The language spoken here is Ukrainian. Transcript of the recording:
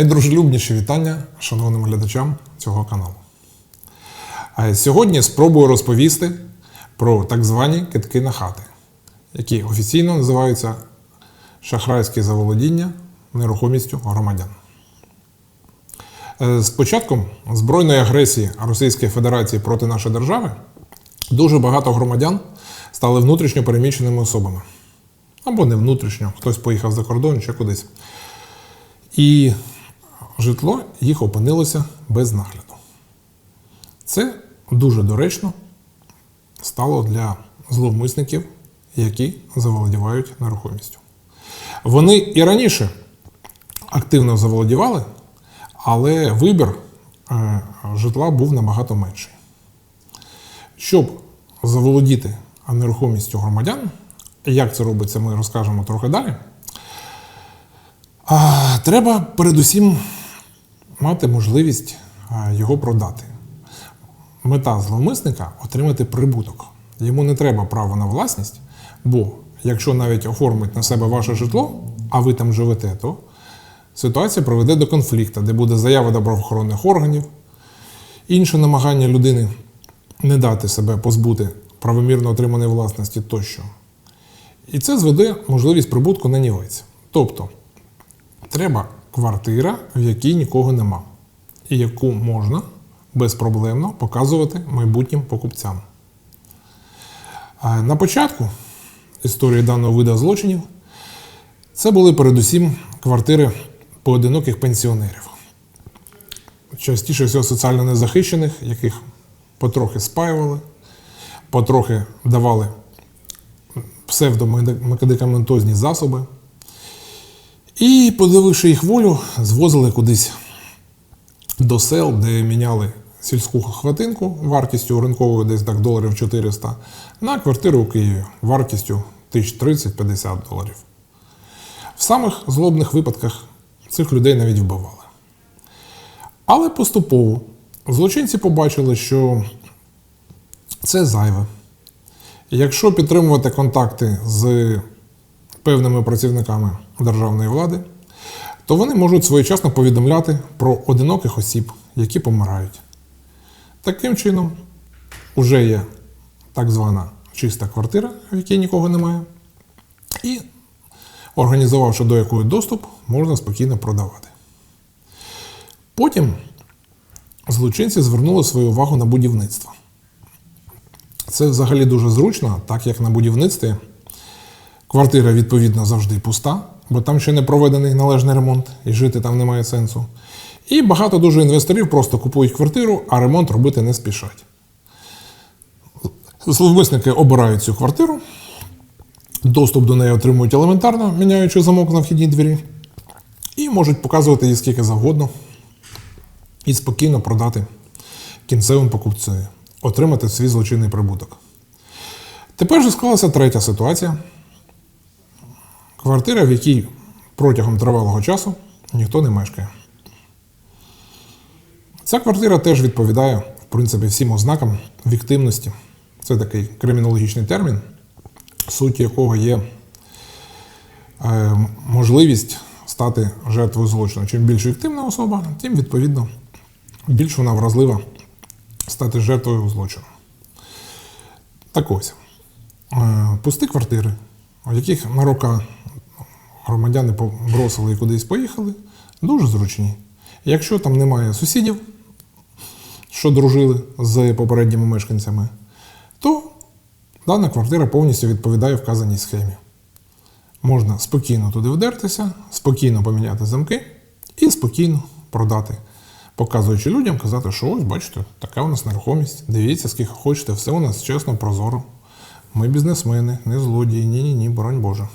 Найдружелюбніші вітання шановним глядачам цього каналу. А Сьогодні спробую розповісти про так звані китки на хати, які офіційно називаються шахрайське заволодіння нерухомістю громадян. Е, З початком збройної агресії Російської Федерації проти нашої держави дуже багато громадян стали внутрішньо переміщеними особами. Або не внутрішньо, хтось поїхав за кордон чи кудись. І житло їх опинилося без нагляду. Це дуже доречно стало для зловмисників, які заволодівають нерухомістю. Вони і раніше активно заволодівали, але вибір е, житла був набагато менший. Щоб заволодіти нерухомістю громадян, як це робиться, ми розкажемо трохи далі. Треба передусім мати можливість його продати. Мета зловмисника отримати прибуток. Йому не треба право на власність, бо якщо навіть оформить на себе ваше житло, а ви там живете, то ситуація приведе до конфлікту, де буде заява до правоохоронних органів, інше намагання людини не дати себе позбути правомірно отриманої власності тощо. І це зведе можливість прибутку на нівець. Тобто треба квартира, в якій нікого нема, і яку можна безпроблемно показувати майбутнім покупцям. На початку історії даного виду злочинів це були передусім квартири поодиноких пенсіонерів. Частіше всього соціально незахищених, яких потрохи спаювали, потрохи давали псевдомедикаментозні засоби. І, подививши їх волю, звозили кудись до сел, де міняли сільську хватинку вартістю ринковою десь так доларів 400 на квартиру у Києві вартістю 1030-50 доларів. В самих злобних випадках цих людей навіть вбивали. Але поступово злочинці побачили, що це зайве. Якщо підтримувати контакти з певними працівниками державної влади, то вони можуть своєчасно повідомляти про одиноких осіб, які помирають. Таким чином, вже є так звана чиста квартира, в якій нікого немає, і, організувавши до якої доступ, можна спокійно продавати. Потім злочинці звернули свою увагу на будівництво. Це взагалі дуже зручно, так як на будівництві квартира, відповідно, завжди пуста, бо там ще не проведений належний ремонт і жити там немає сенсу. І багато дуже інвесторів просто купують квартиру, а ремонт робити не спішать. Зловмисники обирають цю квартиру, доступ до неї отримують елементарно, міняючи замок на вхідній двері, і можуть показувати її скільки завгодно і спокійно продати кінцевим покупцеві, отримати свій злочинний прибуток. Тепер же склалася третя ситуація. Квартира, в якій протягом тривалого часу ніхто не мешкає. Ця квартира теж відповідає, в принципі, всім ознакам віктивності. Це такий кримінологічний термін, суть якого є е, можливість стати жертвою злочину. Чим більш віктивна особа, тим відповідно більш вона вразлива стати жертвою злочину. Так ось, е, пусті квартири, в яких на рока громадяни побросили і кудись поїхали, дуже зручні. Якщо там немає сусідів, що дружили з попередніми мешканцями, то дана квартира повністю відповідає вказаній схемі. Можна спокійно туди вдертися, спокійно поміняти замки і спокійно продати, показуючи людям, казати, що ось, бачите, така у нас нерухомість, дивіться, скільки хочете, все у нас чесно, прозоро. Ми бізнесмени, не злодії, ні-ні ні, боронь Боже.